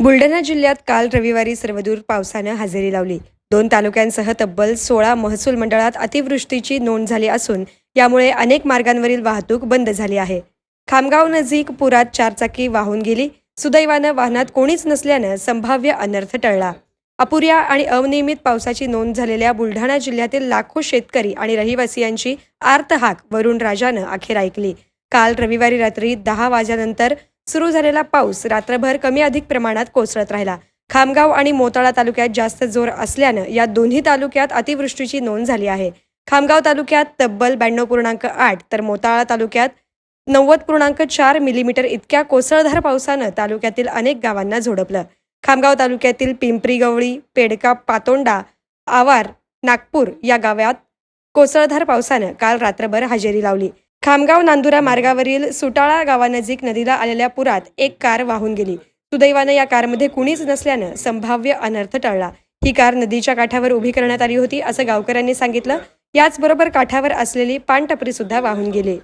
बुलढाणा जिल्ह्यात काल रविवारी सर्वदूर पावसानं हजेरी लावली. दोन तालुक्यांसह तब्बल सोळा महसूल मंडळात अतिवृष्टीची नोंद झाली असून यामुळे अनेक मार्गांवरील वाहतूक बंद झाली आहे. खामगाव नजीक पुरात चारचाकी वाहून गेली. सुदैवानं वाहनात कोणीच नसल्यानं संभाव्य अनर्थ टळला. अपुऱ्या आणि अनियमित पावसाची नोंद झालेल्या बुलढाणा जिल्ह्यातील लाखो शेतकरी आणि रहिवासियांची आर्तहाक वरुण राजानं अखेर ऐकली. काल रविवारी रात्री दहा वाजल्यानंतर सुरू झालेला पाऊस रात्रभर कमी अधिक प्रमाणात कोसळत राहिला. खामगाव आणि मोताळा तालुक्यात जास्त जोर असल्यानं या दोन्ही तालुक्यात अतिवृष्टीची नोंद झाली आहे. खामगाव तालुक्यात तब्बल ब्याण्णव पूर्णांक आठ तर मोताळा तालुक्यात नव्वद पूर्णांक चार मिलीमीटर इतक्या कोसळधार पावसानं तालुक्यातील अनेक गावांना झोडपलं. खामगाव तालुक्यातील पिंपरी गवळी पेडका पातोंडा आवार नागपूर या गावात कोसळधार पावसानं काल रात्रभर हजेरी लावली. खामगाव नांदुरा मार्गावरील सुटाळा गावानजीक नदीला आलेल्या पुरात एक कार वाहून गेली. सुदैवानं या कारमध्ये कुणीच नसल्यानं संभाव्य अनर्थ टळला. ही कार नदीच्या काठावर उभी करण्यात आली होती असं गावकऱ्यांनी सांगितलं. याचबरोबर काठावर असलेली पानटपरी सुद्धा वाहून गेली.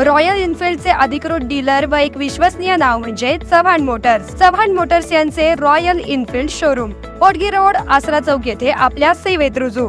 रॉयल इन्फिल्डचे अधिकृत डीलर व एक विश्वसनीय नाव म्हणजे चव्हाण मोटर्स. चव्हाण मोटर्स यांचे Royal Enfield showroom. Potgi road Asara Chowk येथे आपल्या सेवेत रुजू.